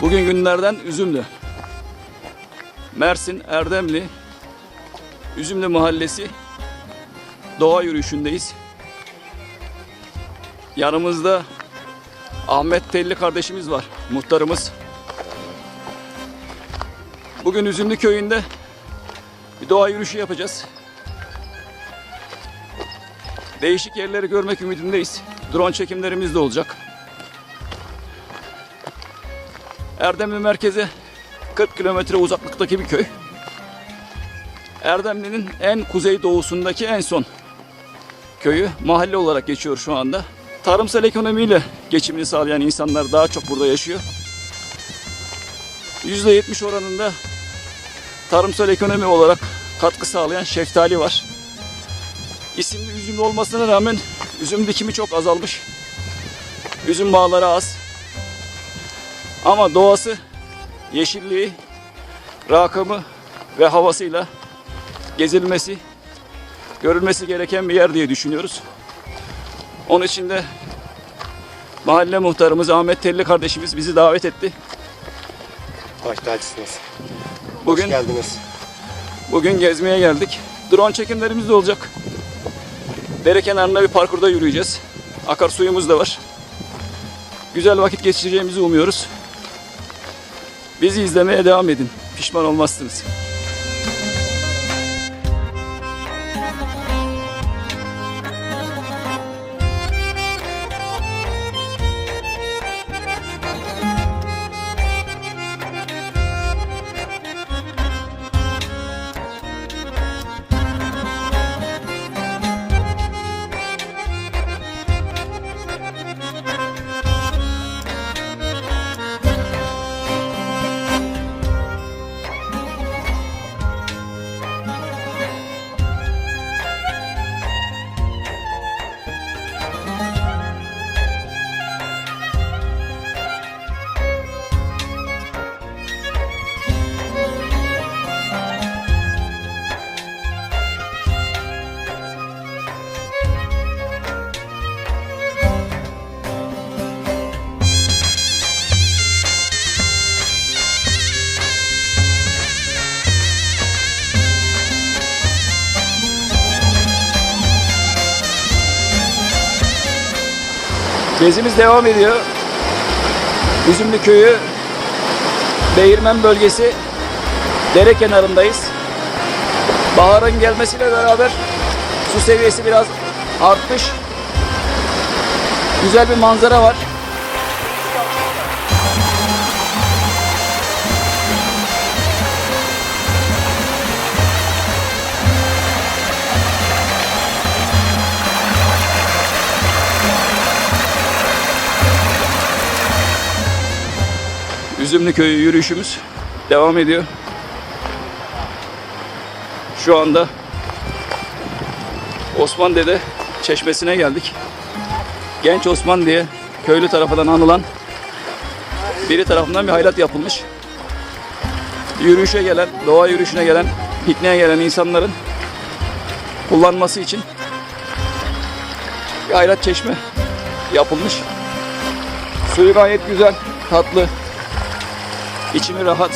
Bugün günlerden Üzümlü. Mersin Erdemli Üzümlü Mahallesi doğa yürüyüşündeyiz. Yanımızda Ahmet Telli kardeşimiz var, muhtarımız. Bugün Üzümlü köyünde bir doğa yürüyüşü yapacağız. Değişik yerleri görmek ümidindeyiz. Drone çekimlerimiz de olacak. Erdemli merkeze 40 kilometre uzaklıktaki bir köy. Erdemli'nin en kuzey doğusundaki en son köyü mahalle olarak geçiyor şu anda. Tarımsal ekonomiyle geçimini sağlayan insanlar daha çok burada yaşıyor. %70 oranında tarımsal ekonomi olarak katkı sağlayan şeftali var. İsimli üzümlü olmasına rağmen üzüm dikimi çok azalmış. Üzüm bağları az. Ama doğası, yeşilliği, rakamı ve havasıyla gezilmesi, görülmesi gereken bir yer diye düşünüyoruz. Onun için de mahalle muhtarımız Ahmet Telli kardeşimiz bizi davet etti. Baş tacısınız. Bugün Hoş geldiniz. Bugün gezmeye geldik. Drone çekimlerimiz de olacak. Dere kenarında bir parkurda yürüyeceğiz. Akarsuyumuz da var. Güzel vakit geçireceğimizi umuyoruz. Bizi izlemeye devam edin. Pişman olmazsınız. Gezimiz devam ediyor. Üzümlü köyü Değirmen bölgesi dere kenarındayız. Baharın gelmesiyle beraber su seviyesi biraz artmış. Güzel bir manzara var. Üzümlü köyü yürüyüşümüz devam ediyor. Şu anda Osman Dede çeşmesine geldik. Genç Osman diye köylü tarafından anılan biri tarafından bir hayrat yapılmış. Yürüyüşe gelen, doğa yürüyüşüne gelen, pikniğe gelen insanların kullanması için bir hayrat çeşme yapılmış. Suyu gayet güzel, tatlı. İçimi rahat.